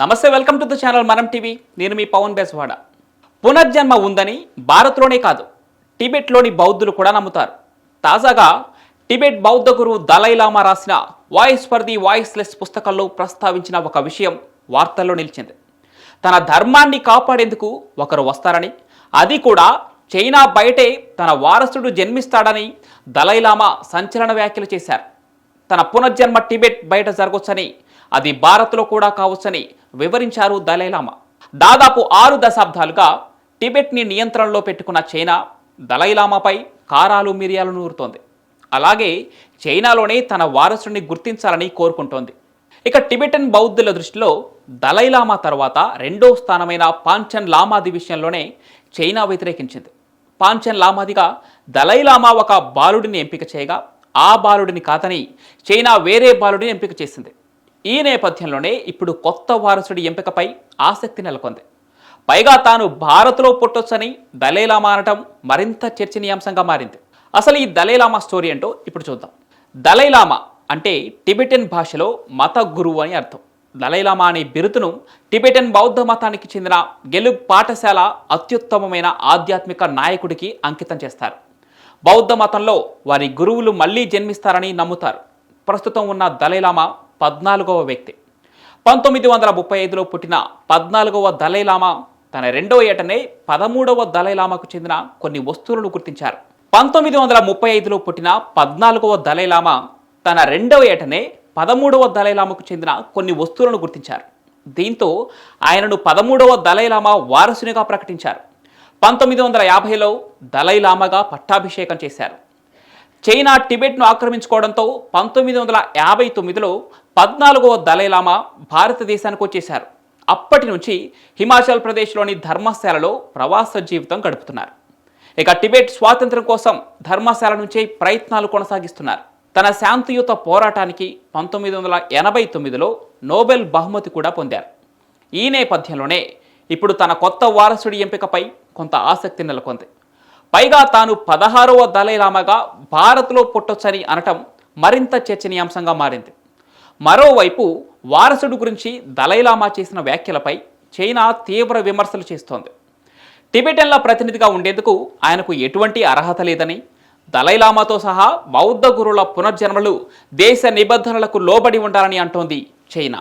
నమస్తే welcome to the channel Manam TV. నేను మీ పవన్ బేస్వాడ పునర్జన్మ ఉందని భారత్లోనే కాదు టిబెట్లోని బౌద్ధులు కూడా నమ్ముతారు. తాజాగా టిబెట్ బౌద్ధ గురువు దలైలామా రాసిన వాయిస్ ఫర్ ది వాయిస్లెస్ పుస్తకంలో ప్రస్తావించిన ఒక విషయం వార్తల్లో నిలిచింది. తన ధర్మాన్ని కాపాడేందుకు ఒకరు వస్తారని అది కూడా చైనా బయటే తన వారసుడు జన్మిస్తాడని దలైలామా సంచలన వ్యాఖ్యలు చేశారు. తన పునర్జన్మ టిబెట్ బయట జరగొచ్చని అది భారత్లో కూడా కావచ్చని వివరించారు దలైలామా. దాదాపు ఆరు దశాబ్దాలుగా టిబెట్ని నియంత్రణలో పెట్టుకున్న చైనా దలైలామాపై కారాలు మిరియాలు నూరుతోంది. అలాగే చైనాలోనే తన వారసుడిని గుర్తించాలని కోరుకుంటోంది. ఇక టిబెటన్ బౌద్ధుల దృష్టిలో దలైలామా తర్వాత రెండో స్థానమైన పాంచన్ లామాది విషయంలోనే చైనా వ్యతిరేకించింది. పాంచన్ లామాదిగా దలైలామా ఒక బాలుడిని ఎంపిక చేయగా ఆ బాలుడిని కాదని చైనా వేరే బాలుడిని ఎంపిక చేసింది. ఈ నేపథ్యంలోనే ఇప్పుడు కొత్త వారసుడి ఎంపికపై ఆసక్తి నెలకొంది. పైగా తాను భారత్లో పుట్టొచ్చని దలైలామా అనటం మరింత చర్చనీయాంశంగా మారింది. అసలు ఈ దలైలామా స్టోరీ ఏంటో ఇప్పుడు చూద్దాం. దలైలామా అంటే టిబెటన్ భాషలో మత గురువు అని అర్థం. దలైలామా అనే బిరుదును టిబెటన్ బౌద్ధ మతానికి చెందిన గెలుగ్ పాఠశాల అత్యుత్తమమైన ఆధ్యాత్మిక నాయకుడికి అంకితం చేస్తారు. బౌద్ధ మతంలో వారి గురువులు మళ్ళీ జన్మిస్తారని నమ్ముతారు. ప్రస్తుతం ఉన్న దలైలామా పద్నాలుగవ వ్యక్తి. పంతొమ్మిది వందల ముప్పై ఐదులో పుట్టిన పద్నాలుగవ దలైలామా తన రెండవ ఏటనే పదమూడవ దలైలామాకు చెందిన కొన్ని వస్తువులను గుర్తించారు. పంతొమ్మిది వందల ముప్పై ఐదులో పుట్టిన పద్నాలుగవ దలైలామా తన రెండవ ఏటనే పదమూడవ దలైలామాకు చెందిన కొన్ని వస్తువులను గుర్తించారు. దీంతో ఆయనను పదమూడవ దలైలామా వారసునిగా ప్రకటించారు. పంతొమ్మిది వందల యాభైలో దలైలామాగా పట్టాభిషేకం చేశారు. చైనా టిబెట్ను ఆక్రమించుకోవడంతో పంతొమ్మిది వందల యాభై తొమ్మిదిలో పద్నాలుగవ దలైలామా భారతదేశానికి వచ్చేశారు. అప్పటి నుంచి హిమాచల్ ప్రదేశ్లోని ధర్మశాలలో ప్రవాస జీవితం గడుపుతున్నారు. ఇక టిబెట్ స్వాతంత్ర్యం కోసం ధర్మశాల నుంచే ప్రయత్నాలు కొనసాగిస్తున్నారు. తన శాంతియుత పోరాటానికి పంతొమ్మిది వందల ఎనభై తొమ్మిదిలో నోబెల్ బహుమతి కూడా పొందారు. ఈ నేపథ్యంలోనే ఇప్పుడు తన కొత్త వారసుడి ఎంపికపై కొంత ఆసక్తి నెలకొంది. పైగా తాను పదహారవ దళైలామాగా భారత్లో పుట్టొచ్చని అనటం మరింత చర్చనీయాంశంగా మారింది. మరోవైపు వారసుడు గురించి దలైలామా చేసిన వ్యాఖ్యలపై చైనా తీవ్ర విమర్శలు చేస్తోంది. టిబెటన్ల ప్రతినిధిగా ఉండేందుకు ఆయనకు ఎటువంటి అర్హత లేదని దలైలామాతో సహా బౌద్ధ గురువుల పునర్జన్మలు దేశ నిబంధనలకు లోబడి ఉండాలని అంటోంది చైనా.